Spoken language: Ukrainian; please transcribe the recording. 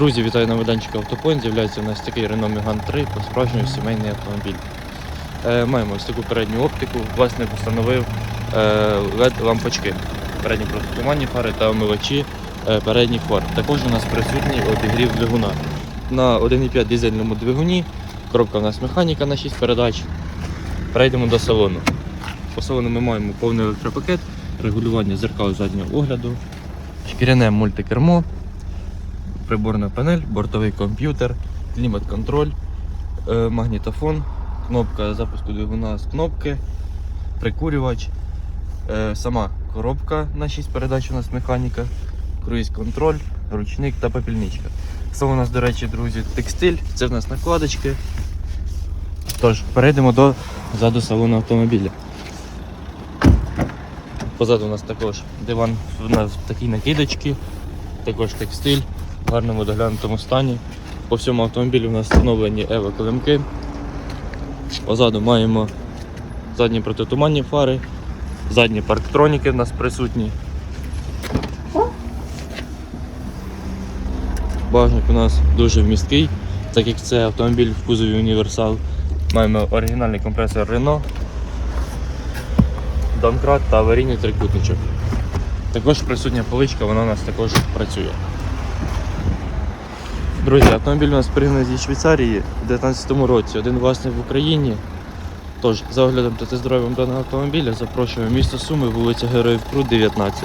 Друзі, вітаю на майданчику Автопоінт. З'являється у нас такий Renault Megane 3 по справжньому сімейний автомобіль. Е, маємо ось таку передню оптику. Власник встановив е, LED лампочки. Передні протитуманні фари та омивачі е, передніх фар. Також у нас присутній обігрів двигуна. На 1,5 дизельному двигуні. Коробка у нас механіка на 6 передач. Перейдемо до салону. По салону ми маємо повний електропакет, регулювання зеркал заднього огляду, шкіряне мультикермо, приборна панель, бортовий комп'ютер, клімат-контроль, е, магнітофон, кнопка запуску двигуна з кнопки, прикурювач, е, сама коробка на 6 передач у нас механіка, круїз-контроль, ручник та попільничка. Це у нас, до речі, друзі, текстиль, це в нас накладочки. Тож, перейдемо до заду салону автомобіля. Позаду у нас також диван у нас такі накидочки, також текстиль в гарному доглянутому стані. По всьому автомобілю у нас встановлені ево килимки. Позаду маємо задні протитуманні фари, задні парктроніки в нас присутні. Багажник у нас дуже вмісткий, так як це автомобіль в кузові універсал. Маємо оригінальний компресор Renault, домкрат та аварійний трикутничок. Також присутня поличка, вона у нас також працює. Друзі, автомобіль у нас пригнаний зі Швейцарії у 2019 році, один власник в Україні. Тож, за оглядом та тест-драйвом даного автомобіля запрошуємо місто Суми, вулиця Героїв Крут, 19.